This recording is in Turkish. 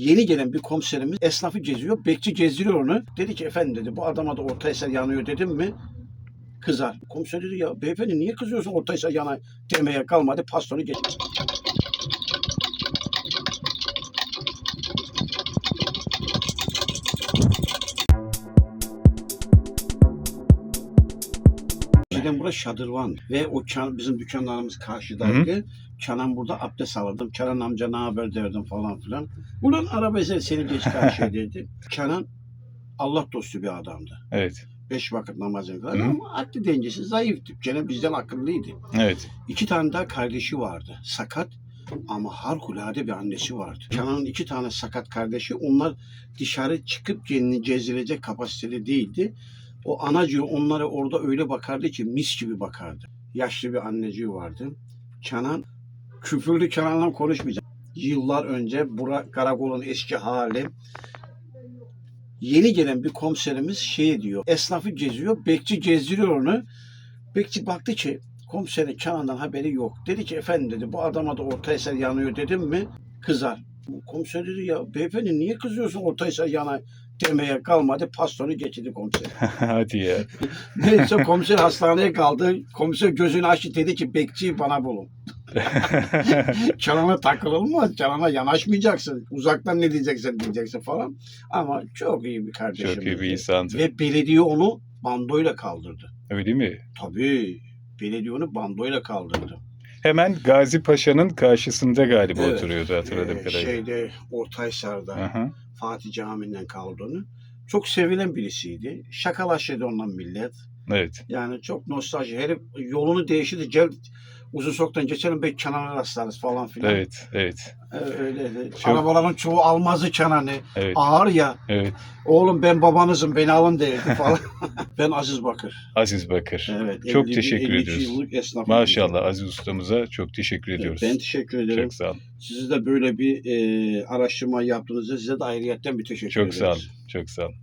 Yeni gelen bir komiserimiz esnafı geziyor. Bekçi gezdiriyor onu. Dedi ki efendim dedi bu adama da orta eser yanıyor dedim mi kızar. Komiser dedi ya beyefendi niye kızıyorsun orta eser yana demeye kalmadı pastonu geç. Eskiden burası şadırvan ve o çan, bizim dükkanlarımız karşıdaydı. Kenan burada abdest alırdım. Kenan amca ne haber derdim falan filan. Ulan araba ezer seni geç karşıya dedi. Kenan Allah dostu bir adamdı. Evet. Beş vakit namazını kılar Hı hı. ama aklı dengesi zayıftı. Gene bizden akıllıydı. Evet. İki tane daha kardeşi vardı. Sakat ama harikulade bir annesi vardı. Kenan'ın iki tane sakat kardeşi onlar dışarı çıkıp kendini gezilecek kapasitede değildi. O anacığı onlara orada öyle bakardı ki mis gibi bakardı. Yaşlı bir anneciği vardı. Kenan küfürlü Kenan'la konuşmayacak. Yıllar önce bura karakolun eski hali. Yeni gelen bir komiserimiz şey diyor. Esnafı geziyor. Bekçi gezdiriyor onu. Bekçi baktı ki komiserin Kenan'dan haberi yok. Dedi ki efendim dedi bu adama da orta eser yanıyor dedim mi kızar. Komiser dedi ya beyefendi niye kızıyorsun orta eser yana demeye kalmadı. Pastonu geçirdi komiser. Hadi ya. Neyse komiser hastaneye kaldı. Komiser gözünü açtı dedi ki bekçiyi bana bulun. Kenan'a takılılmaz. Kenan'a yanaşmayacaksın. Uzaktan ne diyeceksin diyeceksin falan. Ama çok iyi bir kardeşim. Çok iyi bir insandı. Ve belediye onu bandoyla kaldırdı. Öyle mi? Tabii. Belediye onu bandoyla kaldırdı. Hemen Gazi Paşa'nın karşısında galiba Evet. oturuyordu hatırladığım Ee, kadarıyla. şeyde Ortaysar'da Aha. Fatih Camii'nden kaldı onu. Çok sevilen birisiydi. Şakalaşırdı ondan millet. Evet. Yani çok nostalji. Herif yolunu değiştirdi. Gel uzun sokaktan geçelim belki Kenan'a rastlarız falan filan. Evet. Evet. Ee, öyle. Çok- Arabaların çoğu almazdı Kenan'ı. Evet. Ağır ya. Evet. Oğlum ben babanızım beni alın derdi falan. ben Aziz Bakır. Aziz Bakır. Evet. Çok 51, teşekkür 52 ediyoruz. yıllık esnaf. Maşallah Aziz ustamıza çok teşekkür ediyoruz. Ben teşekkür ederim. Çok sağ olun. Siz de böyle bir e, araştırma yaptığınızda size de ayrıyetten bir teşekkür Çok ederiz. sağ olun. Çok sağ olun.